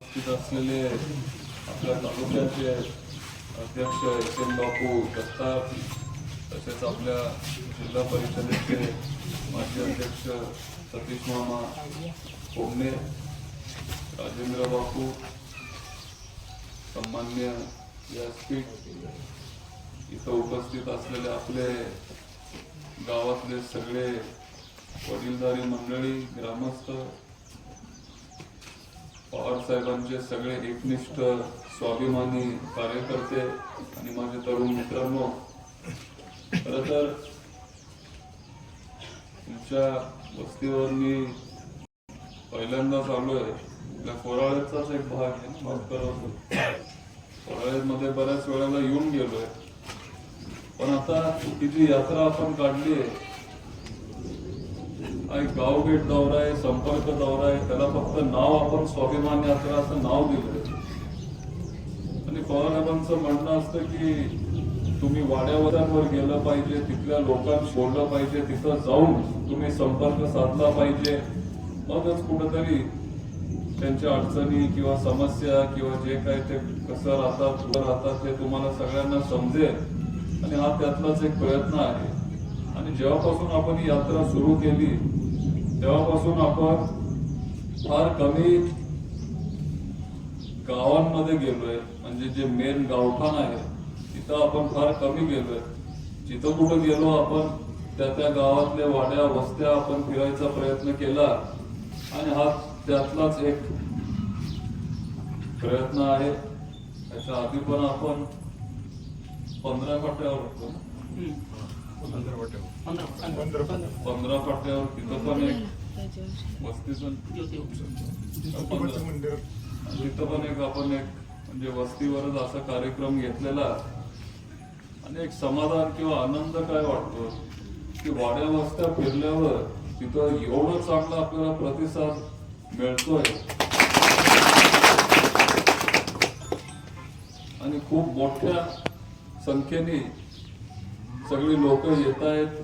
उपस्थित असलेले आपल्या तालुक्याचे अध्यक्ष एस एम बापू जगताप तसेच आपल्या जिल्हा परिषदेचे माजी अध्यक्ष सतीश मामा कोमणे राजेंद्र बापू सन्मान्य व्यासपीठ इथं उपस्थित असलेले आपले गावातले सगळे वडीलधारी मंडळी ग्रामस्थ पवारसाहेबांचे सगळे एकनिष्ठ स्वाभिमानी कार्यकर्ते आणि माझे तरुण मित्रांनो खर तर तुमच्या वस्तीवर मी पहिल्यांदाच आलोय आपल्या कोराळ्याचाच एक भाग आहे माफ करत कोराळ्यामध्ये बऱ्याच वेळेला येऊन गेलोय. पण आता ही जी यात्रा आपण काढली आहे गावभेट दौरा आहे संपर्क दौरा आहे. त्याला फक्त नाव आपण स्वाभिमान यात्रा असं नाव दिलं आणि पवारसाहेबांचं म्हणणं असतं की तुम्ही वाड्यावरांवर गेलं पाहिजे तिथल्या लोकांशी बोललं पाहिजे तिथं जाऊन तुम्ही संपर्क साधला पाहिजे. मगच कुठंतरी त्यांच्या अडचणी किंवा समस्या किंवा जे काय ते कसं राहतात कुठं राहतात ते तुम्हाला सगळ्यांना समजेल. आणि हा त्यातलाच एक प्रयत्न आहे. आणि जेव्हापासून आपण ही यात्रा सुरू केली तेव्हापासून आपण फार कमी गावांमध्ये गेलोय. म्हणजे जे मेन गावठाण आहे तिथं आपण फार कमी गेलोय. जिथं कुठं गेलो आपण त्या त्या गावातल्या वाड्या वस्त्या आपण फिरायचा प्रयत्न केला. आणि हा त्यातलाच एक प्रयत्न आहे. त्याच्या आधी पण आपण पंधरा फाट्यावर होतो. पंधरा तिथं पण एक वस्तीचं पंधरा- तिथं पण एक आपण एक म्हणजे वस्तीवरच असा कार्यक्रम घेतलेला. आणि एक समाधान किंवा आनंद काय वाटतो? की वाड्या वस्त्या फिरल्यावर तिथं एवढं चांगला आपल्याला प्रतिसाद मिळतोय. आणि खूप मोठ्या संख्येने सगळी लोक येत आहेत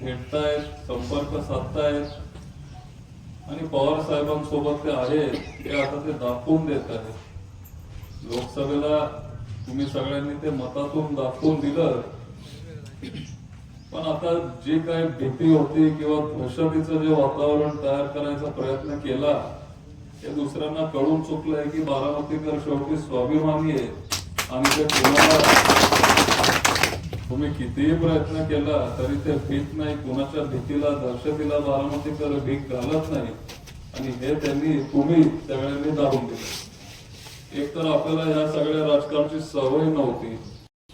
भेटतायत संपर्क साधतायत. आणि पवार साहेबांसोबत ते आहेत ते आता ते दाखवून देत आहेत. लोकसभेला तुम्ही सगळ्यांनी ते मतातून दाखवून दिलं. पण आता जे काय भीती होती किंवा दहशतीचं जे वातावरण तयार करायचा प्रयत्न केला ते दुसऱ्यांना कळून चुकलंय की बारामतीकर शेवटी स्वाभिमानी आहे आणि ते कोणाला तुम्ही कितीही प्रयत्न केला तरी ते भीत नाही. कुणाच्या भीतीला दहशतीला बारामतीकर भीक घालत नाही. आणि हे त्यांनी तुम्ही सगळ्यांनी दाबून दिलं. एक तर आपल्याला या सगळ्या राजकारणाची सवय नव्हती.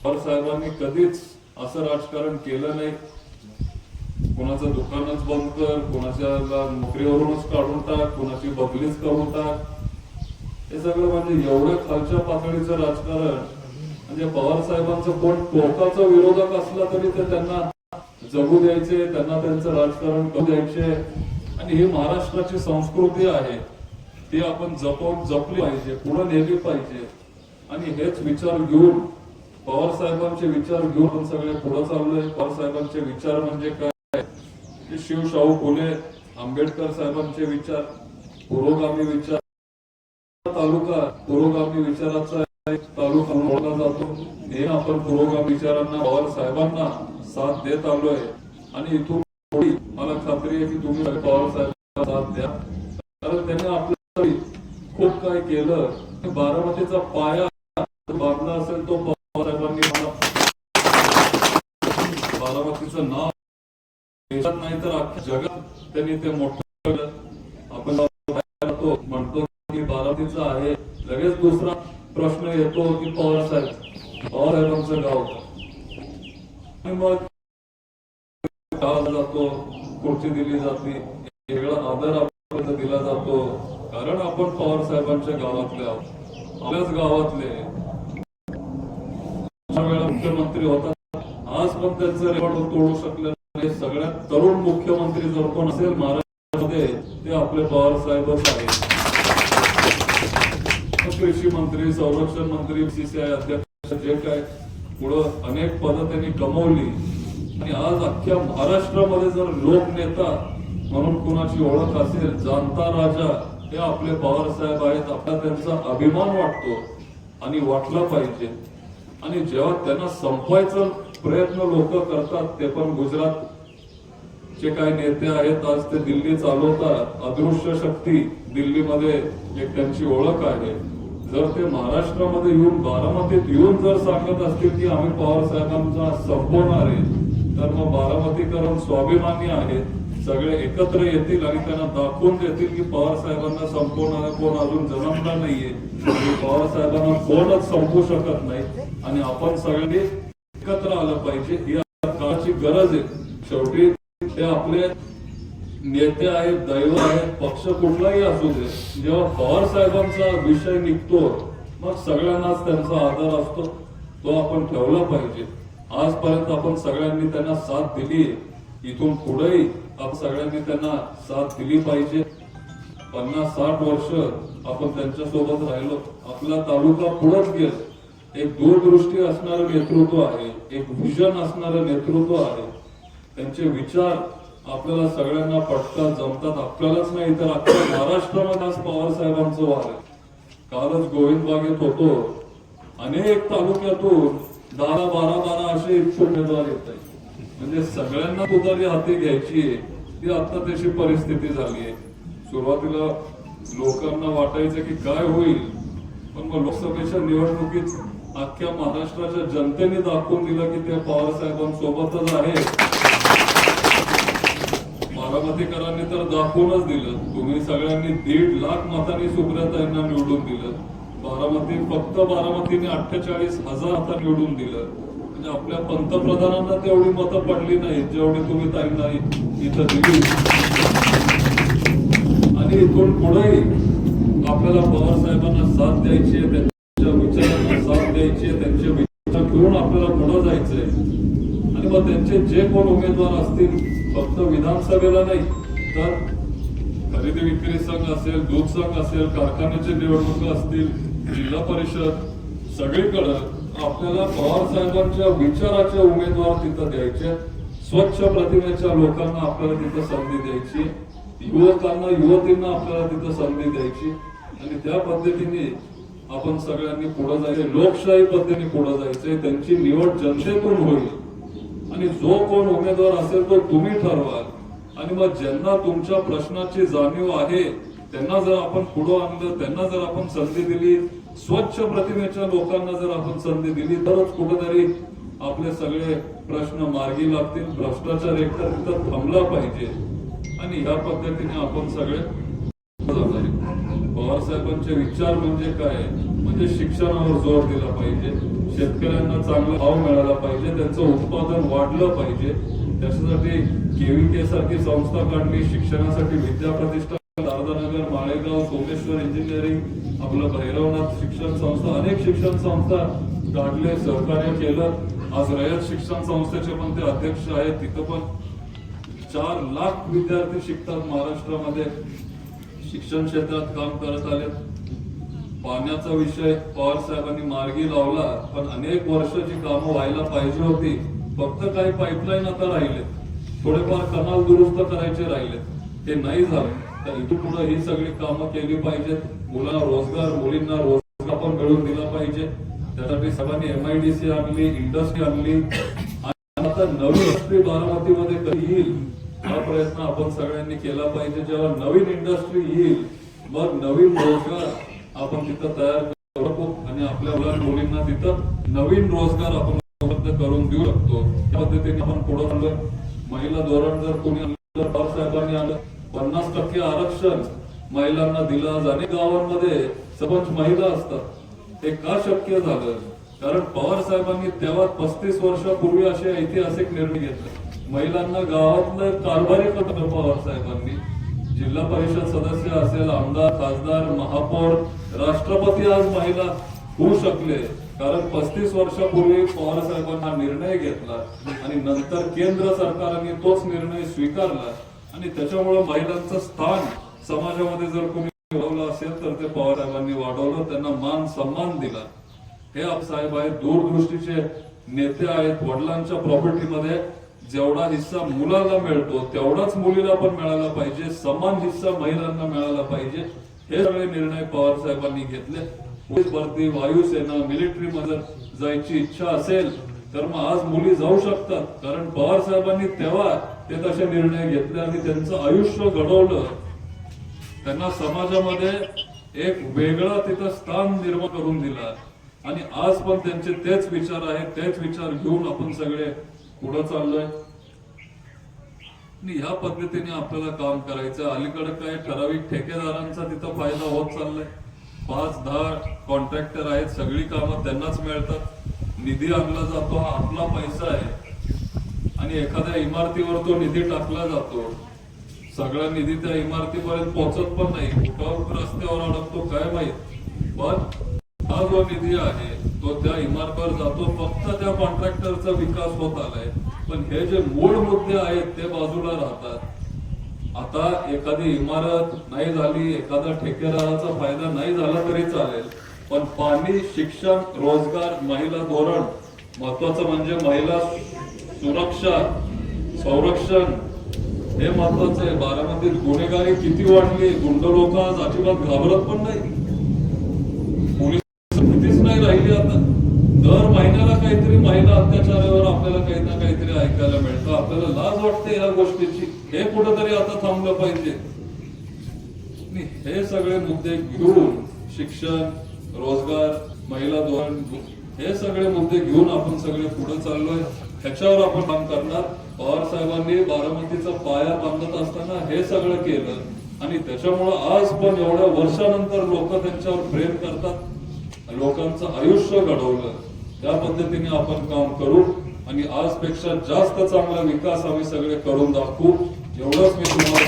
पवार साहेबांनी कधीच असं राजकारण केलं नाही. कुणाचं दुकानच बंद कर कुणाच्या नोकरीवरूनच काढून टाक कुणाची बदलीच करून टाक. हे सगळं म्हणजे एवढं खालच्या पातळीचं राजकारण म्हणजे पवार साहेबांचं कोण टोकाचा विरोधक असला तरी ते त्यांना जगू द्यायचे त्यांना त्यांचं राजकारण करू द्यायचे. आणि ही महाराष्ट्राची संस्कृती आहे. ती आपण जपवून जपली पाहिजे पुढे नेली पाहिजे. आणि हेच विचार घेऊन पवार साहेबांचे विचार घेऊन आपण सगळे पुढे चाललोय. पवार साहेबांचे विचार म्हणजे काय? शिव शाहू फुले आंबेडकर साहेबांचे विचार पुरोगामी विचार तालुका पुरोगामी विचाराचा एक तालुका जातो. हे आपण पुरोगा विचारांना पवार साहेबांना साथ देत आलोय. आणि इथून मला खात्री आहे की तुम्ही सगळे पवार साहेबांना साथ द्या. कारण त्यांनी आपल्या खूप काय केलं. बारामतीचा पाया बांधला असेल तो पवार साहेबांनी मला बारामतीचं नाव देशात नाही तर अख्ख्या जगात त्यांनी ते मोठं आपण म्हणतो की बारामतीचं आहे. लगेच दुसरा प्रश्न येतो की पवार साहेब पवार साहेबांचं गाव. मग गावाला जातो खुर्ची दिली जाते. वेगळा आदर आपल्याला दिला जातो. कारण आपण पवार साहेबांच्या गावातले आहोत. आपल्याच गावातले. वेळा मुख्यमंत्री होतात आज पण त्यांचं रेकॉर्ड तोडू शकले नाही. सगळ्यात तरुण मुख्यमंत्री जर कोण असेल महाराष्ट्रामध्ये ते आपले पवार साहेबच आहेत. कृषी मंत्री संरक्षण मंत्री सीसीआय अध्यक्ष जे काय पुढं अनेक पदं त्यांनी कमवली. आणि आज अख्ख्या महाराष्ट्रामध्ये जर लोकनेता म्हणून कुणाची ओळख असेल जाणता राजा हे आपले पवारसाहेब आहेत आपला त्यांचा अभिमान वाटतो आणि वाटला पाहिजे. आणि जेव्हा त्यांना संपवायचा प्रयत्न लोक करतात ते पण गुजरात जे काही नेते आहेत आज ते दिल्ली चालवतात. अदृश्य शक्ती दिल्लीमध्ये एक त्यांची ओळख आहे. जर ते महाराष्ट्रामध्ये येऊन बारामतीत येऊन जर सांगत असतील की आम्ही पवार साहेबांचा संपवणार आहे तर मग बारामतीकरण स्वाभिमानी आहेत. सगळे एकत्र येतील आणि त्यांना दाखवून देतील की पवार साहेबांना संपवणारा कोण अजून जन्मला नाहीये. आणि पवार साहेबांना कोणच संपवू शकत नाही. आणि आपण सगळ्यांनी एकत्र आलं पाहिजे ही काळाची गरज आहे. शेवटी ते आपले नेते आहेत दैव आहेत पक्ष कुठलाही असू दे जेव्हा पवार साहेबांचा विषय निघतो मग सगळ्यांनाच त्यांचा आदर असतो. तो आपण ठेवला पाहिजे. आजपर्यंत आपण सगळ्यांनी त्यांना साथ दिली इथून पुढेही आपण सगळ्यांनी त्यांना साथ दिली पाहिजे. पन्नास साठ वर्ष आपण त्यांच्यासोबत राहिलो. आपला तालुका पुढेच गेला. एक दूरदृष्टी असणारं नेतृत्व आहे एक विजन असणारं नेतृत्व आहे. त्यांचे विचार आपल्याला सगळ्यांना पटतात जमतात. आपल्यालाच नाही तर अख्ख्या महाराष्ट्रामध्ये आज पवार साहेबांचं वार आहे. कालच गोविंद बागेत होतो. अनेक तालुक्यातून दहा बारा बारा असे इच्छुक उमेदवार येत आहेत. म्हणजे सगळ्यांना उदारी हाती घ्यायची ती आता तशी परिस्थिती झाली आहे. सुरुवातीला लोकांना वाटायचं की काय होईल पण मग लोकसभेच्या निवडणुकीत अख्ख्या महाराष्ट्राच्या जनतेने दाखवून दिलं की ते पवारसाहेबांसोबतच आहे. बारामतीकरांनी तर दाखवूनच दिलं. तुम्ही सगळ्यांनी दीड लाख मतांनी सुब्रताईंना निवडून दिलं. बारामती फक्त बारामतीने अठ्ठेचाळीस हजार आता निवडून दिलं. म्हणजे आपल्या पंतप्रधानांना तेवढी मतं पडली नाही जेवढी तुम्ही ताईंना इथं दिली. आणि इथून पुढेही आपल्याला पवार साहेबांना साथ द्यायची आहे त्यांच्या विचारांना साथ द्यायची आहे त्यांचे विचार घेऊन आपल्याला पुढे जायचंय. आणि मग त्यांचे जे कोण उमेदवार असतील फक्त विधानसभेला नाही तर खरेदी विक्री संघ असेल दूध संघ असेल कारखान्याचे निवडणूक असतील जिल्हा परिषद सगळीकडे आपल्याला पवार साहेबांच्या विचाराचे उमेदवार तिथं द्यायचे. स्वच्छ प्रतिमेच्या लोकांना आपल्याला तिथं संधी द्यायची. युवकांना युवतींना आपल्याला तिथं संधी द्यायची. आणि त्या पद्धतीने आपण सगळ्यांनी पुढे जायचे. लोकशाही पद्धतीने पुढे जायचंय त्यांची निवड जनतेतून होईल. आणि जो कोण उमेदवार असेल तो तुम्ही ठरवाल. आणि मग ज्यांना तुमच्या प्रश्नाची जाणीव आहे त्यांना जर आपण पुढं आणलं त्यांना जर आपण संधी दिली स्वच्छ प्रतिमेच्या लोकांना जर आपण संधी दिली तरच कुठेतरी आपले सगळे प्रश्न मार्गी लागतील भ्रष्टाचार एकतर तिथं थांबला पाहिजे. आणि ह्या पद्धतीने आपण सगळे पवार साहेबांचे विचार म्हणजे काय? म्हणजे शिक्षणावर जोर दिला पाहिजे. शेतकऱ्यांना चांगला भाव मिळाला पाहिजे त्यांचं उत्पादन वाढलं पाहिजे. त्याच्यासाठी केव्हीके सारखी संस्था काढली शिक्षणासाठी विद्या प्रतिष्ठान दारदानगर माळेगाव सोमेश्वर इंजिनिअरिंग आपलं भैरवनाथ शिक्षण संस्था अनेक शिक्षण संस्था काढले सहकार्य केलं. आज रयत शिक्षण संस्थेचे पण ते अध्यक्ष आहेत. तिथं पण चार लाख विद्यार्थी शिकतात महाराष्ट्रामध्ये. शिक्षण क्षेत्रात काम करत आले पाण्याचा विषय पवार साहेबांनी मार्गी लावला पण अनेक वर्षाची कामं व्हायला पाहिजे होती. फक्त काही पाईपलाईन आता राहिले थोडेफार कनाल दुरुस्त करायचे राहिले ते नाही झालं. तर इथून पुढे ही सगळी कामं केली पाहिजेत. मुलांना रोजगार मुलींना रोजगार पण मिळवून दिला पाहिजे. त्यासाठी सर्वांनी सी आणली इंडस्ट्री आणली. आणि आता नवीन इंडस्ट्री बारामतीमध्ये कधी येईल? हा प्रयत्न आपण सगळ्यांनी केला पाहिजे. जेव्हा नवीन इंडस्ट्री येईल मग नवीन रोजगार आपण तिथं तयार करतो आणि आपल्या मुलां मुलींना तिथं नवीन रोजगार आपण उपलब्ध करून देऊ शकतो. त्या पद्धतीने आपण पुढे आणलं महिला धोरण जर कोणी आणलं तर पवार साहेबांनी आलं पन्नास टक्के आरक्षण महिलांना दिलं. आज अनेक गावांमध्ये सरपंच महिला असतात. हे का शक्य झालं? कारण पवार साहेबांनी तेव्हा पस्तीस वर्षापूर्वी असे ऐतिहासिक निर्णय घेतले. महिलांना गावातलं कारभारी करतो पवार साहेबांनी. जिल्हा परिषद सदस्य असेल आमदार खासदार महापौर राष्ट्रपती आज महिला होऊ शकले. कारण पस्तीस वर्षापूर्वी पवार साहेबांना निर्णय घेतला आणि नंतर केंद्र सरकारने तोच निर्णय स्वीकारला. आणि त्याच्यामुळे महिलांचं स्थान समाजामध्ये जर कोणी वाढवलं असेल तर ते पवार साहेबांनी वाढवलं त्यांना मान सन्मान दिला. हे आप साहेब आहेत दूरदृष्टीचे नेते आहेत वडिलांच्या प्रॉपर्टीमध्ये जेवढा हिस्सा मुलाला मिळतो तेवढाच मुलीला पण मिळाला पाहिजे समान हिस्सा महिलांना मिळाला पाहिजे. हे सगळे निर्णय पवार साहेबांनी घेतले. पोलीस भरती वायुसेना मिलिटरी मध्ये जायची इच्छा असेल तर मग आज मुली जाऊ शकतात. कारण पवार साहेबांनी तेव्हा ते तसे निर्णय घेतले आणि त्यांचं आयुष्य घडवलं. त्यांना समाजामध्ये एक वेगळा तिथं स्थान निर्माण करून दिला. आणि आज पण त्यांचे तेच विचार आहेत तेच विचार घेऊन आपण सगळे पुढे चाललोय. आणि ह्या पद्धतीने आपल्याला काम करायचं. अलीकडे काय ठराविक ठेकेदारांचा तिथं फायदा होत चाललाय. पाच दहा कॉन्ट्रॅक्टर आहेत सगळी कामं त्यांनाच मिळतात. निधी आणला जातो हा आपला पैसा आहे. आणि एखाद्या इमारतीवर तो निधी टाकला जातो. सगळा निधी त्या इमारतीपर्यंत पोहोचत पण नाही. कुठं रस्त्यावर अडकतो काय माहीत? पण हा जो निधी आहे तो त्या इमारतीवर जातो. फक्त त्या कॉन्ट्रॅक्टरचा विकास होत आलाय. पण हे जे मूळ मुद्दे आहेत ते बाजूला राहतात. आता एखादी इमारत नाही झाली एखादा ठेकेदाराचा फायदा नाही झाला तरी चालेल. पण पाणी शिक्षण रोजगार महिला धोरण महत्वाचं म्हणजे महिला सुरक्षा संरक्षण हे महत्वाचं आहे. बारामतीत गुन्हेगारी किती वाढली गुंड लोक आज अजिबात घाबरत पण नाही नाही राहिली आता दर महिन्याला काहीतरी महिला अत्याचारावर आपल्याला काही ना काहीतरी ऐकायला मिळतं. आपल्याला लाज वाटते या गोष्टीची. हे कुठंतरी आता थांबलं पाहिजे. हे सगळे मुद्दे घेऊन शिक्षण रोजगार महिला धोरण हे सगळे मुद्दे घेऊन आपण सगळे पुढे चाललोय. ह्याच्यावर आपण काम करणार. पवार साहेबांनी बारामतीचा पाया बांधत असताना हे सगळं केलं. आणि त्याच्यामुळं आज पण एवढ्या वर्षानंतर लोक त्यांच्यावर प्रेम करतात. लोकांचं आयुष्य घडवलं. त्या पद्धतीने आपण काम करू आणि आजपेक्षा जास्त चांगला विकास आम्ही सगळे करून दाखवू. एवढंच मी तुम्हाला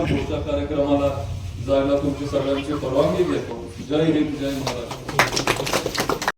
पुढच्या कार्यक्रमाला जायला तुमची सगळ्यांची परवानगी घेतो. जय हिंद जय महाराष्ट्र.